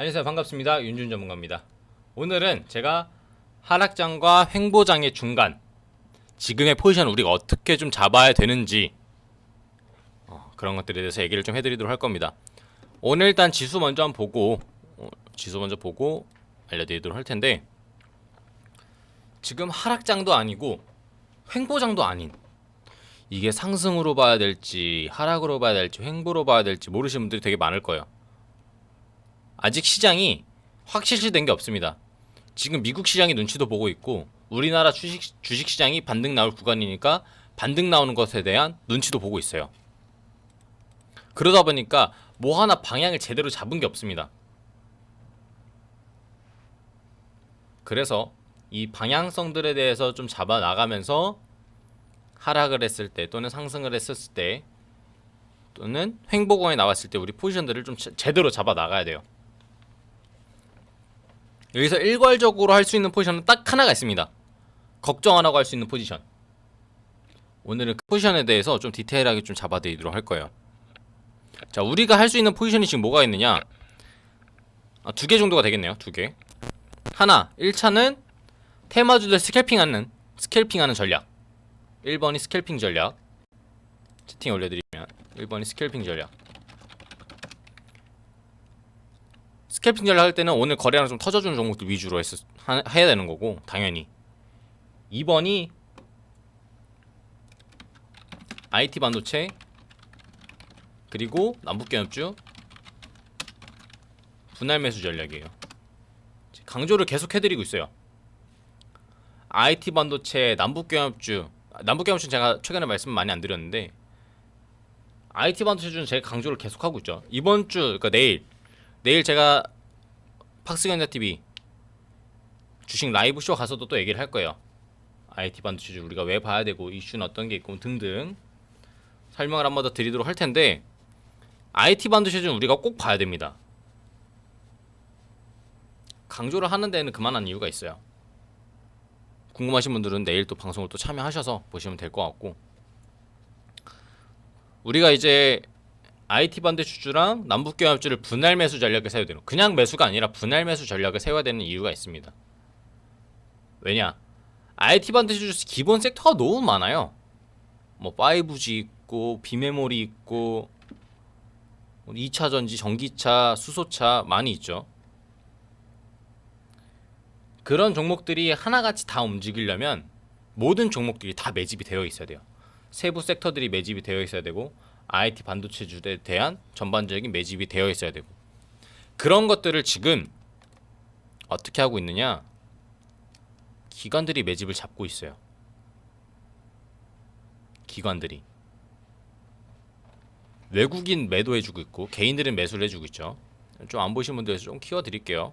안녕하세요. 반갑습니다. 윤준 전문가입니다. 오늘은 제가 하락장과 횡보장의 중간 지금의 포지션을 우리가 어떻게 좀 잡아야 되는지 어, 그런 것들에 대해서 얘기를 좀 해드리도록 할 겁니다. 오늘 일단 지수 먼저 한번 보고 어, 지수 먼저 보고 알려드리도록 할 텐데 지금 하락장도 아니고 횡보장도 아닌 이게 상승으로 봐야 될지 하락으로 봐야 될지 횡보로 봐야 될지 모르시는 분들이 되게 많을 거예요 아직 시장이 확실시된 게 없습니다. 지금 미국 시장이 눈치도 보고 있고 우리나라 주식 주식 시장이 반등 나올 구간이니까 반등 나오는 것에 대한 눈치도 보고 있어요. 그러다 보니까 뭐 하나 방향을 제대로 잡은 게 없습니다. 그래서 이 방향성들에 대해서 좀 잡아 나가면서 하락을 했을 때 또는 상승을 했을 때 또는 횡보공에 나왔을 때 우리 포지션들을 좀 제- 제대로 잡아 나가야 돼요. 여기서 일괄적으로 할 수 있는 포지션은 딱 하나가 있습니다. 걱정 안 하고 할 수 있는 포지션. 오늘은 그 포지션에 대해서 좀 디테일하게 좀 잡아드리도록 할 거예요. 자, 우리가 할 수 있는 포지션이 지금 뭐가 있느냐? 아, 두 개 정도가 되겠네요. 두 개. 하나, 1차는 테마주들 스캘핑하는 스캘핑하는 전략. 1번이 스캘핑 전략. 채팅 올려드리면 1번이 스캘핑 전략. 스캘핑 전략 할 때는 오늘 거래량 좀 터져주는 종목들 위주로 해서 하, 해야 되는 거고 당연히 2번이 IT 반도체 그리고 남북경협주 분할 매수 전략이에요. 강조를 계속 해드리고 있어요. IT 반도체, 남북경협주, 남북경협주는 제가 최근에 말씀 많이 안 드렸는데 IT 반도체주는 제가 강조를 계속 하고 있죠. 이번 주, 그러니까 내일 내일 제가 팍스견자 TV 주식 라이브 쇼 가서도 또 얘기를 할 거예요. IT 반도체주 우리가 왜 봐야 되고 이슈는 어떤 게 있고 등등 설명을 한 번 더 드리도록 할 텐데 IT 반도체주는 우리가 꼭 봐야 됩니다. 강조를 하는 데는 그만한 이유가 있어요. 궁금하신 분들은 내일 또 방송을 또 참여하셔서 보시면 될 것 같고 우리가 이제 IT 반도 주주랑 남북경합주를 분할 매수 전략을 세워야 되는 그냥 매수가 아니라 분할 매수 전략을 세워야 되는 이유가 있습니다. 왜냐? IT 반도 주주 기본 섹터가 너무 많아요. 뭐 5G 있고 비메모리 있고 2차 전지, 전기차, 수소차 많이 있죠. 그런 종목들이 하나같이 다 움직이려면 모든 종목들이 다 매집이 되어 있어야 돼요. 세부 섹터들이 매집이 되어 있어야 되고 IT 반도체주에 대한 전반적인 매집이 되어 있어야 되고. 그런 것들을 지금 어떻게 하고 있느냐? 기관들이 매집을 잡고 있어요. 기관들이. 외국인 매도해주고 있고 개인들은 매수를 해주고 있죠. 좀 안 보신 분들 좀 키워드릴게요.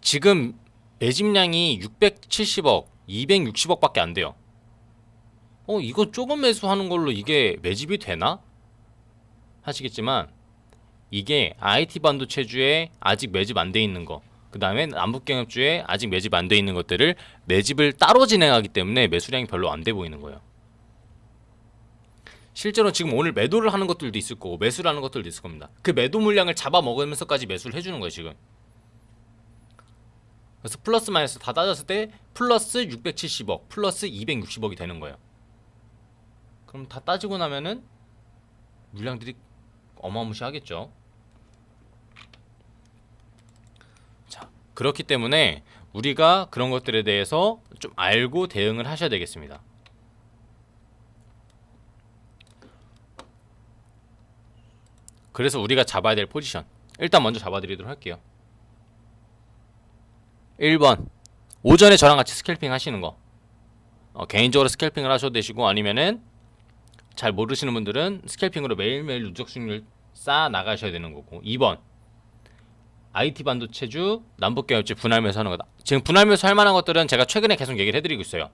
지금 매집량이 670억 260억밖에 안 돼요 어 이거 조금 매수하는 걸로 이게 매집이 되나? 하시겠지만 이게 IT 반도체주에 아직 매집 안 돼 있는 거, 그 다음에 남북경협주에 아직 매집 안 돼 있는 것들을 매집을 따로 진행하기 때문에 매수량이 별로 안 돼 보이는 거예요. 실제로 지금 오늘 매도를 하는 것들도 있을 거고 매수를 하는 것들도 있을 겁니다. 그 매도 물량을 잡아 먹으면서까지 매수를 해주는 거예요 지금. 그래서 플러스 마이너스 다 따졌을 때 플러스 670억, 플러스 260억이 되는 거예요. 그럼 다 따지고 나면은 물량들이 어마무시하겠죠. 자, 그렇기 때문에 우리가 그런 것들에 대해서 좀 알고 대응을 하셔야 되겠습니다. 그래서 우리가 잡아야 될 포지션 일단 먼저 잡아드리도록 할게요. 1번 오전에 저랑 같이 스캘핑 하시는 거 어, 개인적으로 스캘핑을 하셔도 되시고 아니면은 잘 모르시는 분들은 스캘핑으로 매일매일 누적 수익률 쌓아 나가셔야 되는 거고. 2번. IT 반도체주 남북경협지 분할 매수 하는 거다. 지금 분할 매수 할 만한 것들은 제가 최근에 계속 얘기를 해드리고 있어요.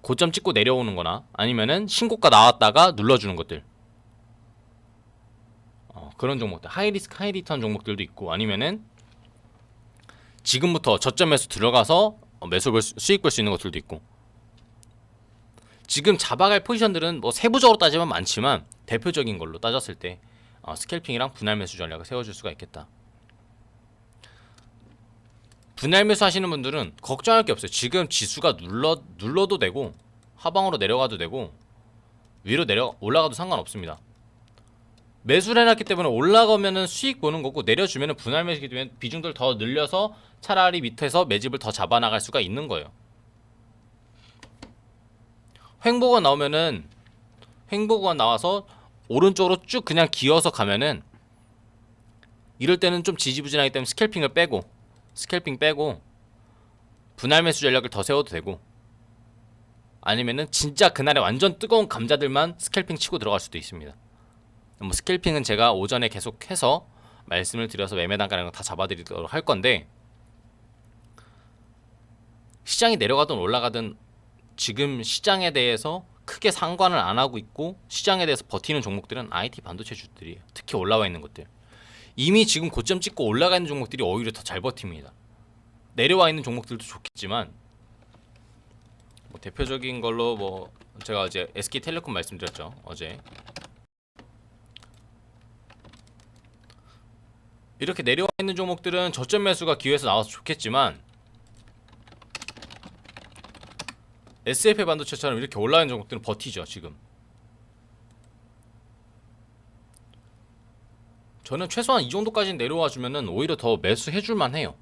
고점 찍고 내려오는 거나 아니면은 신고가 나왔다가 눌러주는 것들. 어, 그런 종목들. 하이리스크 하이리턴 종목들도 있고 아니면은 지금부터 저점 매수 들어가서 어, 매수 수익 볼 수 있는 것들도 있고 지금 잡아갈 포지션들은 뭐 세부적으로 따지면 많지만 대표적인 걸로 따졌을 때 어, 스캘핑이랑 분할 매수 전략을 세워줄 수가 있겠다. 분할 매수 하시는 분들은 걱정할 게 없어요. 지금 지수가 눌러 눌러도 되고 하방으로 내려가도 되고 위로 내려 올라가도 상관없습니다. 매수를 해놨기 때문에 올라가면은 수익 보는 거고 내려주면은 분할 매수기 때문에 비중들 더 늘려서 차라리 밑에서 매집을 더 잡아나갈 수가 있는 거예요. 횡보가 나오면은 횡보가 나와서 오른쪽으로 쭉 그냥 기어서 가면은 이럴 때는 좀 지지부진하기 때문에 스캘핑을 빼고 스캘핑 빼고 분할 매수 전략을 더 세워도 되고 아니면은 진짜 그날에 완전 뜨거운 감자들만 스캘핑 치고 들어갈 수도 있습니다. 뭐 스캘핑은 제가 오전에 계속해서 말씀을 드려서 매매 거다 잡아드리도록 할 건데 시장이 내려가든 올라가든 지금 시장에 대해서 크게 상관을 안 하고 있고 시장에 대해서 버티는 종목들은 IT 반도체 주들이에요. 특히 올라와 있는 것들. 이미 지금 고점 찍고 올라가 있는 종목들이 오히려 더 잘 버팁니다. 내려와 있는 종목들도 좋겠지만 뭐 대표적인 걸로 뭐 제가 어제 SK텔레콤 말씀드렸죠. 어제 이렇게 내려와 있는 종목들은 저점 매수가 기회에서 나와서 좋겠지만 SFA 반도체처럼 이렇게 올라가는 종목들은 버티죠 지금. 저는 최소한 이 정도까지 내려와 주면은 오히려 더 매수해 줄만 해요.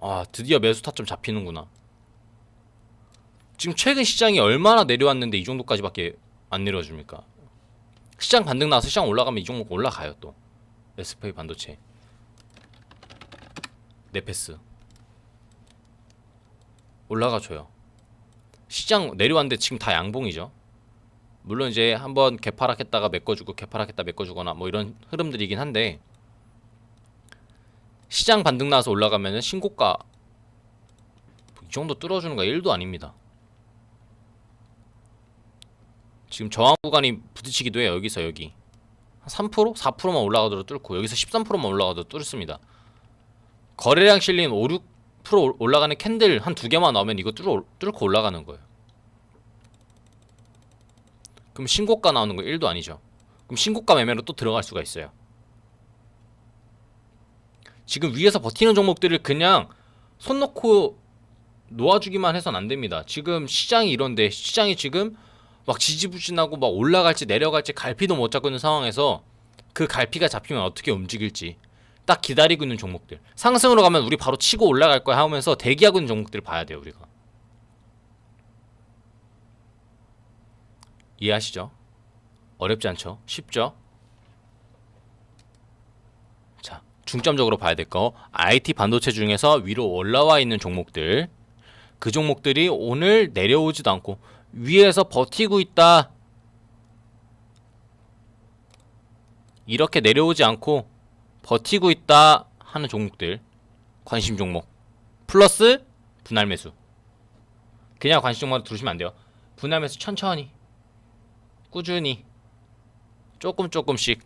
아 드디어 매수 타점 잡히는구나. 지금 최근 시장이 얼마나 내려왔는데 이 정도까지밖에 안 내려줍니까? 시장 반등 나와서 시장 올라가면 이 종목 올라가요 또. SFA 반도체 네페스. 올라가줘요 시장 내려왔는데 지금 다 양봉이죠 물론 이제 한번 개파락했다가 메꿔주고 개파락했다 메꿔주거나 뭐 이런 흐름들이긴 한데 시장 반등 나와서 올라가면은 신고가 이 정도 뚫어주는 거 1도 아닙니다 지금 저항 구간이 부딪히기도 해요 여기서 여기 한 3%? 4%만 올라가도 뚫고 여기서 13%만 올라가도 뚫습니다. 거래량 실린 5, 6% 올라가는 캔들 한 두 개만 나오면 이거 뚫어, 뚫고 올라가는 거예요. 그럼 신고가 나오는 거 1도 아니죠. 그럼 신고가 매매로 또 들어갈 수가 있어요. 지금 위에서 버티는 종목들을 그냥 손 놓고 놓아주기만 해선 안 됩니다. 지금 시장이 이런데 시장이 지금 막 지지부진하고 막 올라갈지 내려갈지 갈피도 못 잡고 있는 상황에서 그 갈피가 잡히면 어떻게 움직일지 딱 기다리고 있는 종목들 상승으로 가면 우리 바로 치고 올라갈 거야 하면서 대기하고 있는 종목들을 봐야 돼요 우리가 이해하시죠? 어렵지 않죠? 쉽죠? 자 중점적으로 봐야 될 거 IT 반도체 중에서 위로 올라와 있는 종목들 그 종목들이 오늘 내려오지도 않고 위에서 버티고 있다. 이렇게 내려오지 않고 버티고 있다 하는 종목들 관심 종목. 플러스 분할 매수. 그냥 관심 종목만 두시면 안 돼요. 분할 매수 천천히 꾸준히 조금 조금씩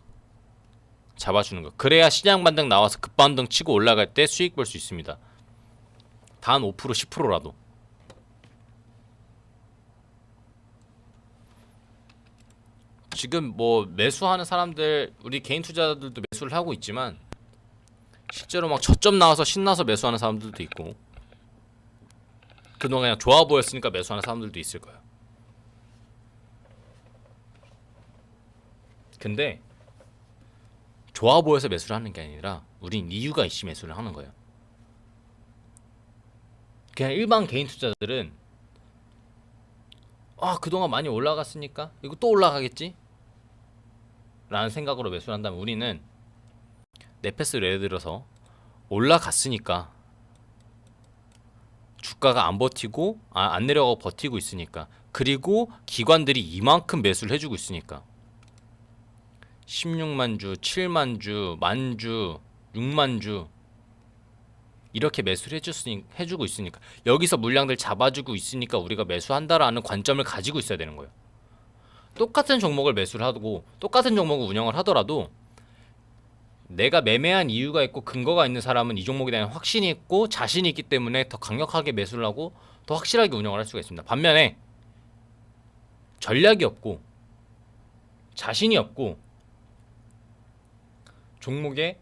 잡아주는 거. 그래야 시장 반등 나와서 급반등 치고 올라갈 때 수익 볼 수 있습니다. 단 5% 10%라도 지금 뭐 매수하는 사람들 우리 개인 투자자들도 매수를 하고 있지만 실제로 막 저점 나와서 신나서 매수하는 사람들도 있고 그동안 그냥 좋아 보였으니까 매수하는 사람들도 있을 거예요. 근데 좋아 보여서 매수를 하는 게 아니라 우린 이유가 있이 매수를 하는 거예요. 그냥 일반 개인 투자자들은 아 그동안 많이 올라갔으니까 이거 또 올라가겠지 라는 생각으로 매수를 한다면 우리는 네페스를 예를 들어서 올라갔으니까 주가가 안 버티고 아, 안 내려가고 버티고 있으니까 그리고 기관들이 이만큼 매수를 해주고 있으니까 16만 주, 7만 주, 만 주, 6만 주 이렇게 매수를 해줬으니, 해주고 있으니까 여기서 물량들 잡아주고 있으니까 우리가 매수한다라는 관점을 가지고 있어야 되는 거예요. 똑같은 종목을 매수를 하고 똑같은 종목을 운영을 하더라도 내가 매매한 이유가 있고 근거가 있는 사람은 이 종목에 대한 확신이 있고 자신이 있기 때문에 더 강력하게 매수를 하고 더 확실하게 운영을 할 수가 있습니다. 반면에 전략이 없고 자신이 없고 종목의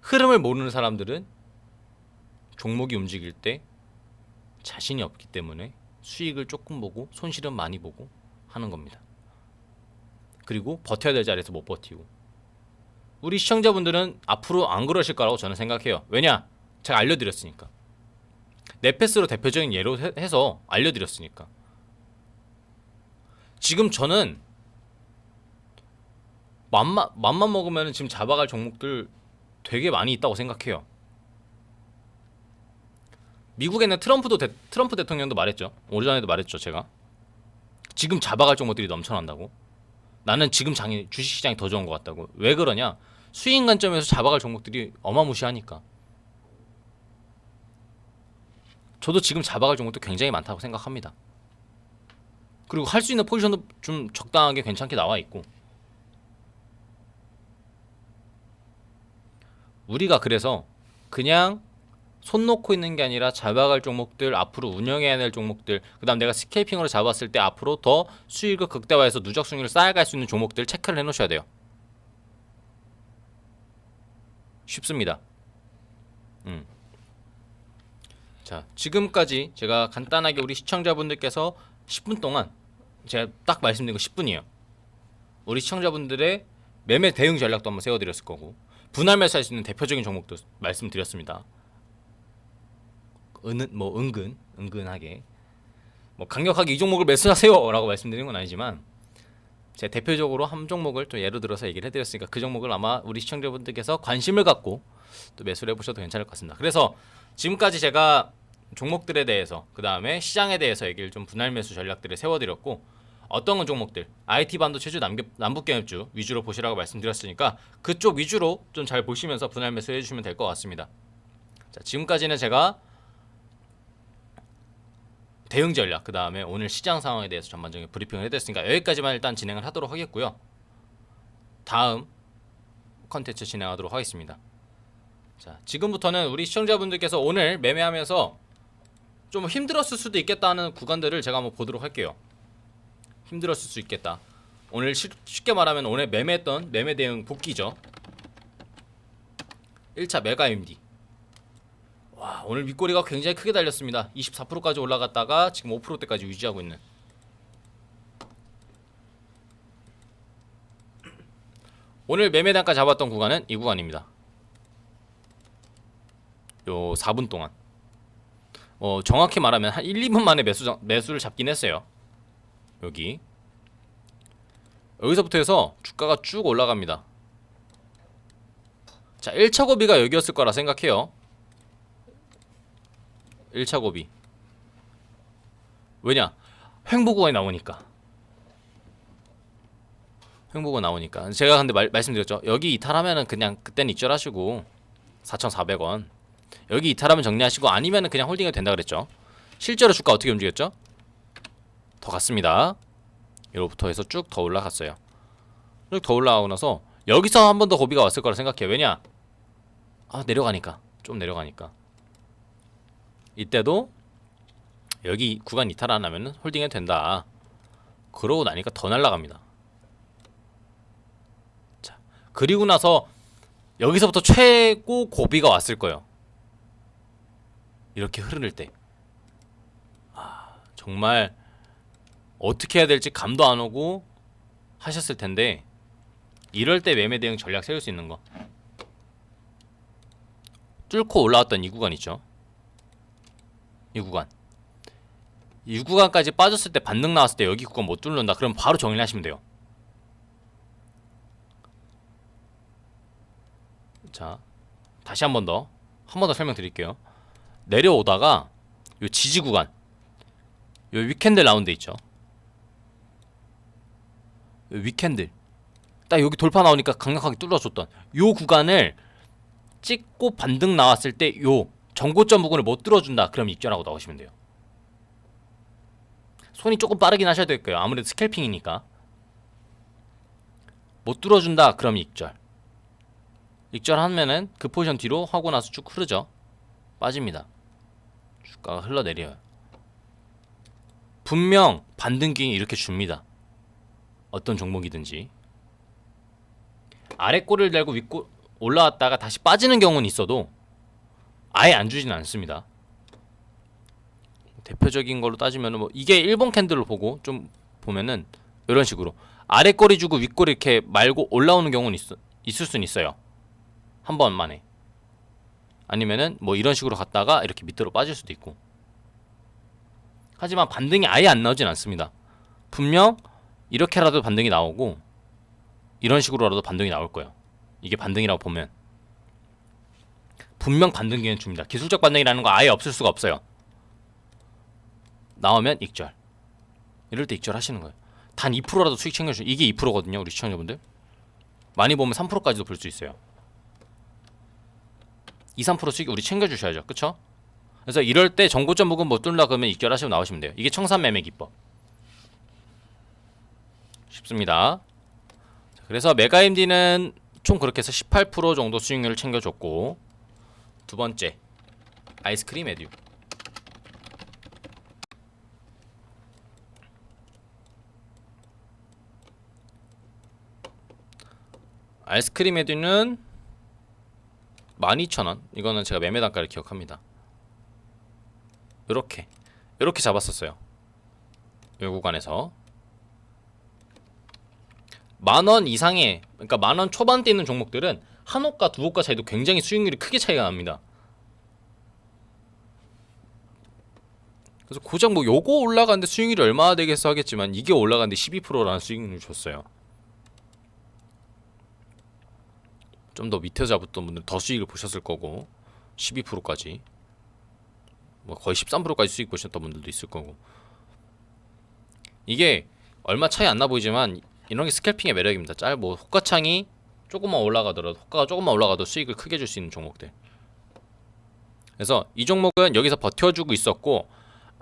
흐름을 모르는 사람들은 종목이 움직일 때 자신이 없기 때문에 수익을 조금 보고 손실은 많이 보고 하는 겁니다. 그리고 버텨야 될 자리에서 못 버티고 우리 시청자분들은 앞으로 안 그러실 거라고 저는 생각해요. 왜냐? 제가 알려드렸으니까. 네페스로 대표적인 예로 해- 해서 알려드렸으니까. 지금 저는 맘만 맘만 먹으면 지금 잡아갈 종목들 되게 많이 있다고 생각해요. 미국에는 트럼프도 대, 트럼프 대통령도 말했죠. 오전에도 말했죠, 제가. 지금 잡아갈 종목들이 넘쳐난다고. 나는 지금 장이 주식 시장이 더 좋은 것 같다고. 왜 그러냐? 수익 관점에서 잡아갈 종목들이 어마무시하니까. 저도 지금 잡아갈 종목도 굉장히 많다고 생각합니다. 그리고 할 수 있는 포지션도 좀 적당하게 괜찮게 나와 있고. 우리가 그래서 그냥 손 놓고 있는 게 아니라 잡아갈 종목들 앞으로 운영해야 될 종목들 그다음 내가 스케이핑으로 잡았을 때 앞으로 더 수익을 극대화해서 누적 수익을 쌓아갈 수 있는 종목들 체크를 해 놓으셔야 돼요. 쉽습니다. 음. 자 지금까지 제가 간단하게 우리 시청자분들께서 10분 동안 제가 딱 말씀드린 거 10분이에요. 우리 시청자분들의 매매 대응 전략도 한번 세워드렸을 거고 분할 매수할 수 있는 대표적인 종목도 말씀드렸습니다. 은, 뭐 은근 은근하게 뭐 강력하게 이 종목을 매수하세요라고 말씀드린 건 아니지만 제 대표적으로 한 종목을 좀 예로 들어서 얘기를 해드렸으니까 그 종목을 아마 우리 시청자분들께서 관심을 갖고 또 매수를 해보셔도 괜찮을 것 같습니다. 그래서 지금까지 제가 종목들에 대해서 그 다음에 시장에 대해서 얘기를 좀 분할 매수 전략들을 세워드렸고 어떤 건 종목들 IT 반도체주 남북 남북경협주 위주로 보시라고 말씀드렸으니까 그쪽 위주로 좀 잘 보시면서 분할 매수 해 주시면 될 것 같습니다. 자 지금까지는 제가 대응 전략 그 다음에 오늘 시장 상황에 대해서 전반적인 브리핑을 해드렸으니까 여기까지만 일단 진행을 하도록 하겠고요. 다음 컨텐츠 진행하도록 하겠습니다. 자 지금부터는 우리 시청자분들께서 오늘 매매하면서 좀 힘들었을 수도 있겠다는 구간들을 제가 한번 보도록 할게요. 힘들었을 수 있겠다. 오늘 시- 쉽게 말하면 오늘 매매했던 매매 대응 복귀죠. 1차 메가 MD. 와 오늘 윗꼬리가 굉장히 크게 달렸습니다. 24%까지 올라갔다가 지금 5%대까지 유지하고 있는. 오늘 매매 단가 잡았던 구간은 이 구간입니다. 요 4분 동안. 어 정확히 말하면 한 1, 2분 만에 매수 정- 매수를 잡긴 했어요. 여기 여기서부터 해서 주가가 쭉 올라갑니다. 자, 1차 고비가 여기였을 거라 생각해요. 1차 고비. 왜냐? 횡보구간이 나오니까. 횡보가 나오니까. 제가 근데 말, 말씀드렸죠. 여기 이탈하면은 그냥 그때는 입절하시고 4,400원. 여기 이탈하면 정리하시고 아니면은 그냥 홀딩이 된다 그랬죠. 실제로 주가 어떻게 움직였죠? 더 갔습니다. 이로부터 해서 쭉 더 올라갔어요. 쭉 더 올라가고 나서 여기서 한 번 더 고비가 왔을 거라 생각해요. 왜냐? 아 내려가니까 좀 내려가니까 이때도 여기 구간 이탈 안 하면은 홀딩이 된다. 그러고 나니까 더 날라갑니다. 자 그리고 나서 여기서부터 최고 고비가 왔을 거예요. 이렇게 흐를 때. 아 정말 어떻게 해야 될지 감도 안 오고 하셨을 텐데 이럴 때 매매 대응 전략 세울 수 있는 거 뚫고 올라왔던 이 구간 있죠 이 구간 이 구간까지 빠졌을 때 반등 나왔을 때 여기 구간 못 뚫는다. 그럼 바로 정리하시면 돼요. 자 다시 한 번 더 한 번 더 설명드릴게요. 내려오다가 요 지지 구간 요 위켄드 라운드 있죠? 위켄드 딱 여기 돌파 나오니까 강력하게 뚫어줬던 요 구간을 찍고 반등 나왔을 때 요 정고점 부분을 못 뚫어준다 그럼 입절하고 나오시면 돼요. 손이 조금 빠르긴 하셔야 될 거예요. 아무래도 스캘핑이니까. 못 뚫어준다 그럼 입절. 입절하면은 그 포지션 뒤로 하고 나서 쭉 흐르죠. 빠집니다. 주가가 흘러내려요. 분명 반등기 이렇게 줍니다. 어떤 종목이든지. 아래 꼬리를 달고 윗꼬 올라왔다가 다시 빠지는 경우는 있어도 아예 안 주지는 않습니다. 대표적인 걸로 따지면은 뭐 이게 일본 캔들을 보고 좀 보면은 이런 식으로 아래 꼬리 주고 윗 꼬리 이렇게 말고 올라오는 경우는 있, 있을 수는 있어요. 한 번만에. 아니면은 뭐 이런 식으로 갔다가 이렇게 밑으로 빠질 수도 있고. 하지만 반등이 아예 안 나오진 않습니다. 분명 이렇게라도 반등이 나오고 이런 식으로라도 반등이 나올 거예요. 이게 반등이라고 보면 분명 반등기는 줍니다. 기술적 반등이라는 거 아예 없을 수가 없어요. 나오면 익절. 이럴 때 익절 하시는 거예요. 단 2%라도 수익 챙겨주 이게 2%거든요, 우리 시청자분들. 많이 보면 3%까지도 볼 수 있어요. 2, 3% 수익 우리 챙겨주셔야죠, 그쵸? 그래서 이럴 때 정고점 부근 못 뚫나 그러면 익절하시고 나오시면 돼요. 이게 청산 매매 기법. 쉽습니다. 자, 그래서 메가임디는 총 그렇게 해서 18% 정도 수익률을 챙겨줬고 두 번째. 아이스크림 에듀. 아이스크림 에듀는 12,000원. 이거는 제가 매매 단가를 기억합니다. 요렇게. 요렇게 잡았었어요. 요 구간에서. 만원 이상의 그러니까 만원 초반대 있는 종목들은 한 호가 두 호가 차이도 굉장히 수익률이 크게 차이가 납니다. 그래서 고작 뭐 요거 올라가는데 수익률이 얼마나 되겠어 하겠지만 이게 올라가는데 12%라는 수익률을 줬어요. 좀 더 밑에 잡았던 분들 더 수익을 보셨을 거고 12%까지 뭐 거의 13%까지 수익 보셨던 분들도 있을 거고 이게 얼마 차이 안 나 보이지만 이런 게 스캘핑의 매력입니다. 짤뭐 호가창이 조금만 올라가더라도 호가가 조금만 올라가도 수익을 크게 줄 수 있는 종목들. 그래서 이 종목은 여기서 버텨주고 있었고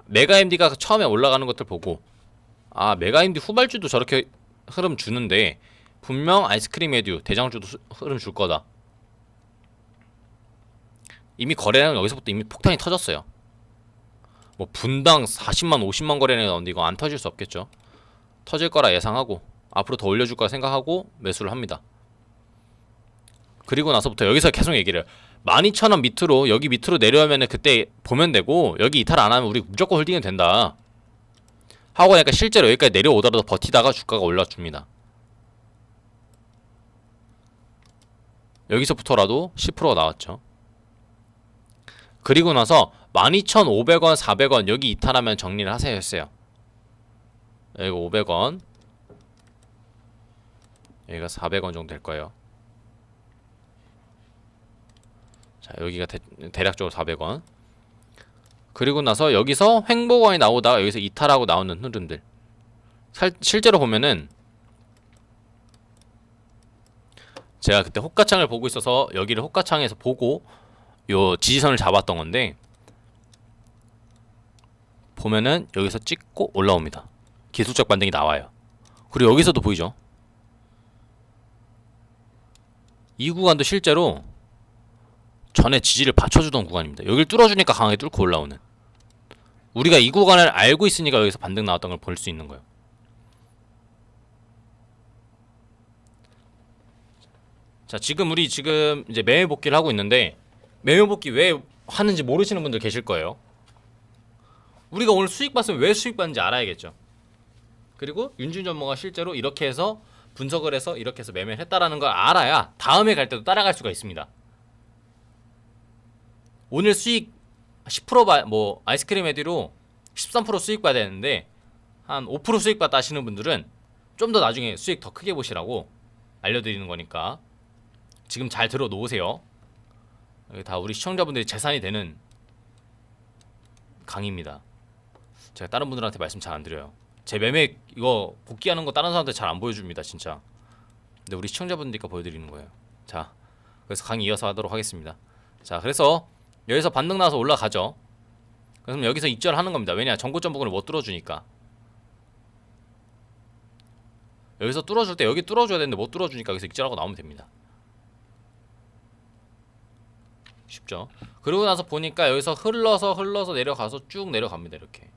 메가MD가 처음에 올라가는 것들 보고 아 메가MD 후발주도 저렇게 흐름 주는데 분명 아이스크림 에듀 대장주도 수- 흐름 줄 거다. 이미 거래량은 여기서부터 이미 폭탄이 터졌어요. 뭐 분당 40만 50만 거래량이 나오는데 이거 안 터질 수 없겠죠. 터질 거라 예상하고 앞으로 더 올려줄 거라 생각하고 매수를 합니다. 그리고 나서부터 여기서 계속 얘기를 12,000원 밑으로 여기 밑으로 내려오면 그때 보면 되고 여기 이탈 안 하면 우리 무조건 홀딩이 된다. 하고 약간 실제로 여기까지 내려오더라도 버티다가 주가가 올라줍니다. 여기서부터라도 10%가 나왔죠. 그리고 나서 12,500원, 400원 여기 이탈하면 정리를 하세요 했어요. 여기가 500원 여기가 400원 정도 될 거예요 자 여기가 대, 대략적으로 400원 그리고 나서 여기서 횡보관이 나오다가 여기서 이탈하고 나오는 흐름들 살, 실제로 보면은 제가 그때 호가창을 보고 있어서 여기를 호가창에서 보고 요 지지선을 잡았던 건데 보면은 여기서 찍고 올라옵니다 기술적 반등이 나와요. 그리고 여기서도 보이죠. 이 구간도 실제로 전에 지지를 받쳐주던 구간입니다. 여기를 뚫어주니까 강하게 뚫고 올라오는. 우리가 이 구간을 알고 있으니까 여기서 반등 나왔던 걸 볼 수 있는 거예요. 자, 지금 우리 지금 이제 매매 복귀를 하고 있는데 매매 복귀 왜 하는지 모르시는 분들 계실 거예요. 우리가 오늘 수익 봤으면 왜 수익 봤는지 알아야겠죠. 그리고 윤준 전문가 실제로 이렇게 해서 분석을 해서 이렇게 해서 매매를 했다라는 걸 알아야 다음에 갈 때도 따라갈 수가 있습니다. 오늘 수익 10%뭐 아이스크림 에디로 13% 수익 봐야 되는데 한 5% 수익 받다 하시는 분들은 좀 더 나중에 수익 더 크게 보시라고 알려드리는 거니까 지금 잘 들어 놓으세요. 이게 다 우리 시청자분들이 재산이 되는 강의입니다. 제가 다른 분들한테 말씀 잘 안 드려요. 제 매매 이거 복귀하는 거 다른 사람한테 잘 안 보여줍니다 진짜 근데 우리 시청자분들니까 보여드리는 거예요 자 그래서 강의 이어서 하도록 하겠습니다 자 그래서 여기서 반등 나서 올라가죠 그럼 여기서 익절하는 겁니다 왜냐 전고점 부분을 못 뚫어주니까 여기서 뚫어줄 때 여기 뚫어줘야 되는데 못 뚫어주니까 여기서 익절하고 나오면 됩니다 쉽죠 그러고 나서 보니까 여기서 흘러서 흘러서 내려가서 쭉 내려갑니다 이렇게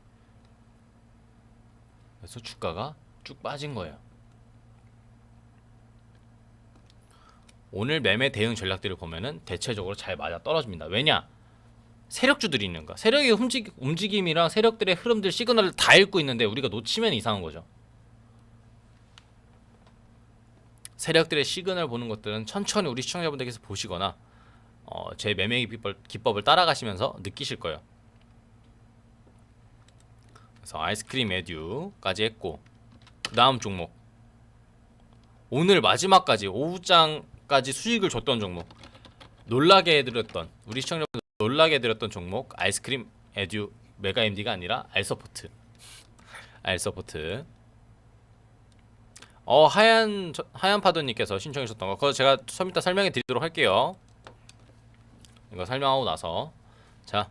그래서 주가가 쭉 빠진 거예요. 오늘 매매 대응 전략들을 보면은 대체적으로 잘 맞아 떨어집니다. 왜냐? 세력주들이 있는 거. 세력의 움직, 움직임이랑 세력들의 흐름들 시그널을 다 읽고 있는데 우리가 놓치면 이상한 거죠. 세력들의 시그널 보는 것들은 천천히 우리 시청자분들께서 보시거나 어, 제 매매 기법, 기법을 따라가시면서 느끼실 거예요. 그래서 아이스크림 에듀까지 했고 그 다음 종목 오늘 마지막까지 오후장까지 수익을 줬던 종목 놀라게 해드렸던 우리 시청자분들 놀라게 해드렸던 종목 아이스크림 에듀 메가 MD가 아니라 알서포트. 알서포트. 어 하얀 저- 하얀 파도님께서 신청하셨던 거. 그거 제가 좀 이따 설명해 드리도록 할게요. 이거 설명하고 나서. 자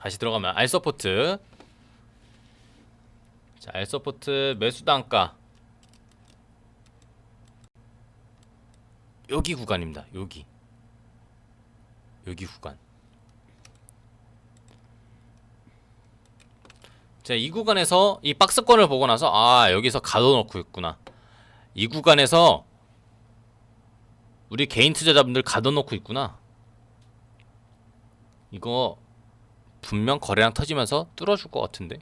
다시 들어가면 알서포트. 자 알서포트 매수 단가. 여기 구간입니다. 여기 여기 구간 자, 이 구간에서 이 박스권을 보고 나서 아, 여기서 가둬놓고 있구나. 이 구간에서 우리 개인 투자자분들 가둬놓고 있구나. 이거 분명 거래량 터지면서 뚫어줄 것 같은데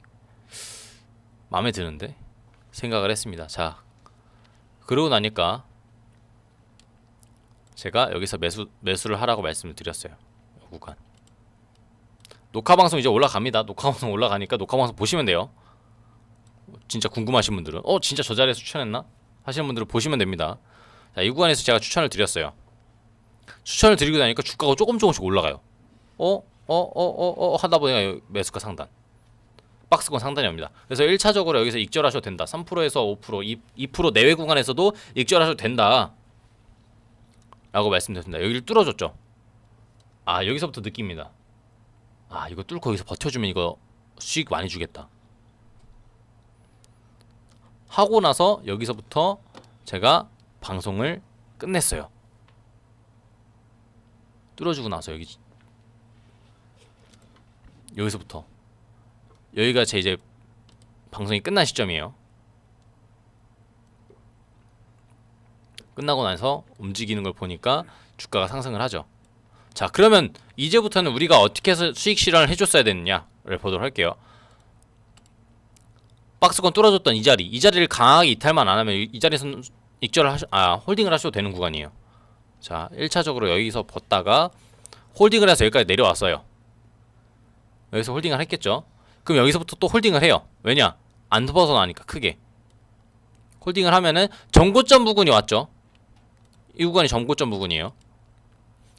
마음에 드는데 생각을 했습니다. 자, 그러고 나니까 제가 여기서 매수 매수를 하라고 말씀을 드렸어요. 이 구간. 녹화 방송 이제 올라갑니다. 녹화 방송 올라가니까 녹화 방송 보시면 돼요. 진짜 궁금하신 분들은 어 진짜 저 자리에서 추천했나 하시는 분들은 보시면 됩니다. 자, 이 구간에서 제가 추천을 드렸어요. 추천을 드리고 나니까 주가가 조금 조금씩 올라가요. 어? 어? 어? 어? 어? 하다 보니까 매수가 상단. 박스권 상단이 옵니다. 그래서 1차적으로 여기서 익절하셔도 된다. 3%에서 5%, 2, 2% 내외 구간에서도 익절하셔도 된다. 라고 말씀드렸습니다. 여기를 뚫어줬죠. 아, 여기서부터 느낍니다. 아 이거 뚫고 여기서 버텨주면 이거 수익 많이 주겠다 하고 나서 여기서부터 제가 방송을 끝냈어요 뚫어주고 나서 여기 여기서부터 여기가 제 이제 방송이 끝난 시점이에요 끝나고 나서 움직이는 걸 보니까 주가가 상승을 하죠. 자 그러면 이제부터는 우리가 어떻게 해서 수익 실현을 해줬어야 되느냐를 보도록 할게요. 박스권 뚫어줬던 이 자리. 이 자리를 강하게 이탈만 안 하면 이, 이 자리에서는 익절을 하셔 아 홀딩을 하셔도 되는 구간이에요. 자 1차적으로 여기서 벗다가 홀딩을 해서 여기까지 내려왔어요. 여기서 홀딩을 했겠죠? 그럼 여기서부터 또 홀딩을 해요. 왜냐? 안 벗어나니까 크게. 홀딩을 하면은 정고점 부근이 왔죠 이 구간이 정고점 부근이에요.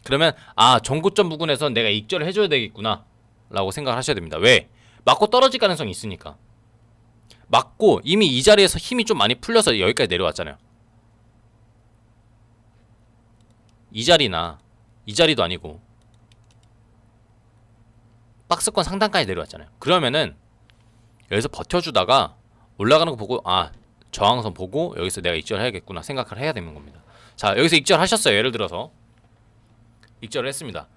그러면 아 정고점 부근에서 내가 익절을 해줘야 되겠구나 라고 생각을 하셔야 됩니다. 왜? 맞고 떨어질 가능성이 있으니까. 맞고 이미 이 자리에서 힘이 좀 많이 풀려서 여기까지 내려왔잖아요. 이 자리나 이 자리도 아니고 박스권 상단까지 내려왔잖아요. 그러면은 여기서 버텨주다가 올라가는 거 보고 아 저항선 보고 여기서 내가 익절 해야겠구나 생각을 해야 되는 겁니다 자 여기서 익절 하셨어요 예를 들어서 익절을 했습니다.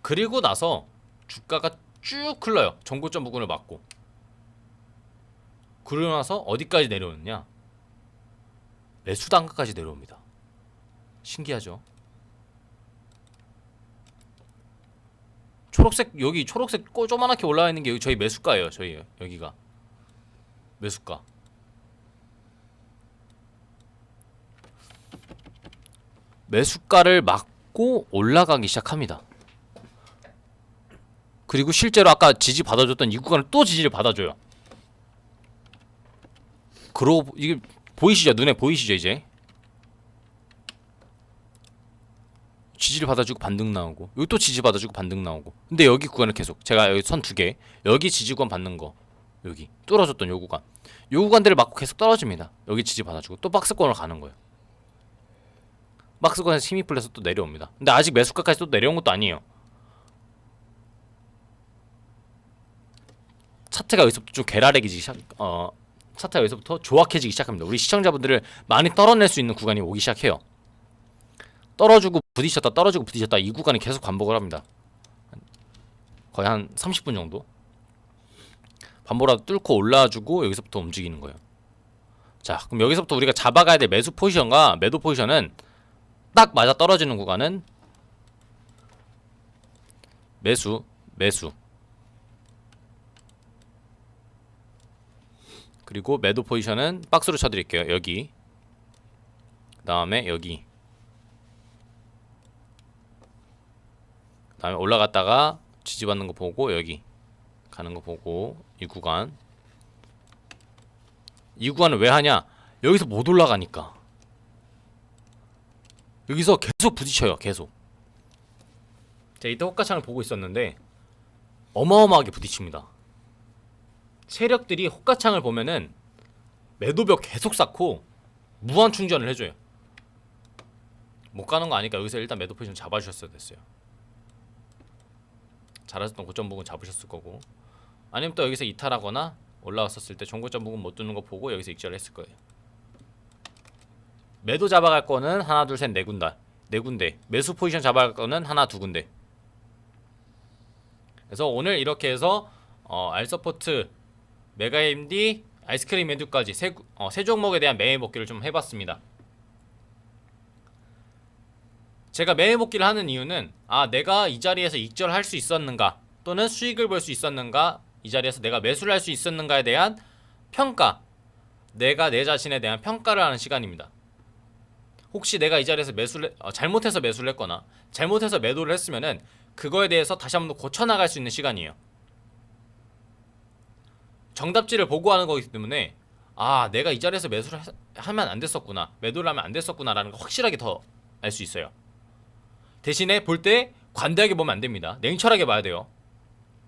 그리고 나서 주가가 쭉 흘러요. 정고점 부근을 맞고. 그러고 나서 어디까지 내려오느냐? 매수 단가까지 내려옵니다. 신기하죠? 초록색 여기 초록색 꼬 조그맣게 올라와 있는 게 저희 매수가예요. 저희 여기가 매수가. 매수가를 막고 올라가기 시작합니다. 그리고 실제로 아까 지지 받아줬던 이 구간을 또 지지를 받아줘요. 그러고 이게 보이시죠? 눈에 보이시죠 이제? 지지를 받아주고 반등 나오고 여기 또 지지 받아주고 반등 나오고 근데 여기 구간을 계속 제가 여기 선 두 개 여기 지지권 받는 거 여기 뚫어줬던 요 구간 요 구간들을 맞고 계속 떨어집니다 여기 지지 받아주고 또 박스권으로 가는 거예요 박스권에서 힘이 풀려서 또 내려옵니다. 근데 아직 매수가까지 또 내려온 것도 아니에요. 차트가 여기서부터 좀 괴랄해지기 시작, 어, 차트가 여기서부터 조악해지기 시작합니다. 우리 시청자분들을 많이 떨어낼 수 있는 구간이 오기 시작해요. 떨어지고 부딪혔다, 떨어지고 부딪혔다 이 구간이 계속 반복을 합니다. 거의 한 30분 정도 반보라도 뚫고 올라와주고 여기서부터 움직이는 거예요. 자, 그럼 여기서부터 우리가 잡아가야 될 매수 포지션과 매도 포지션은 딱 맞아 떨어지는 구간은 매수, 매수. 그리고 매도 포지션은 박스로 쳐드릴게요. 여기. 그 다음에 여기. 그 다음에 올라갔다가 지지받는 거 보고 여기 가는 거 보고 이 구간 이 구간을 왜 하냐 여기서 못 올라가니까 여기서 계속 부딪혀요 계속. 제가 이때 호가창을 보고 있었는데 어마어마하게 부딪힙니다. 세력들이 호가창을 보면은 매도벽 계속 쌓고 무한 충전을 해줘요. 못 가는 거 아니까 여기서 일단 매도 포지션 잡아주셨어야 됐어요. 잘하셨던 고점 부분 잡으셨을 거고. 아니면 또 여기서 이탈하거나 올라왔었을 때 종고점 부분 못 두는 거 보고 여기서 익절을 했을 거예요 매도 잡아갈 거는 하나 둘 셋 네 군데. 네 군데. 매수 포지션 잡아갈 거는 하나 두 군데. 그래서 오늘 이렇게 해서 어, 알서포트 메가 MD 아이스크림 메뉴까지 세, 구- 어, 세 종목에 대한 매매 복귀를 좀 해봤습니다. 제가 매매 복귀를 하는 이유는 아 내가 이 자리에서 익절할 수 있었는가 또는 수익을 볼 수 있었는가 이 자리에서 내가 매수를 할 수 있었는가에 대한 평가 내가 내 자신에 대한 평가를 하는 시간입니다 혹시 내가 이 자리에서 매수를 어, 잘못해서 매수를 했거나 잘못해서 매도를 했으면은 그거에 대해서 다시 한번 더 고쳐 나갈 수 있는 시간이에요 정답지를 보고 하는 거기 때문에 아 내가 이 자리에서 매수를 하- 하면 안 됐었구나 매도를 하면 안 됐었구나라는 거 확실하게 더 알 수 있어요 대신에 볼 때 관대하게 보면 안 됩니다. 냉철하게 봐야 돼요.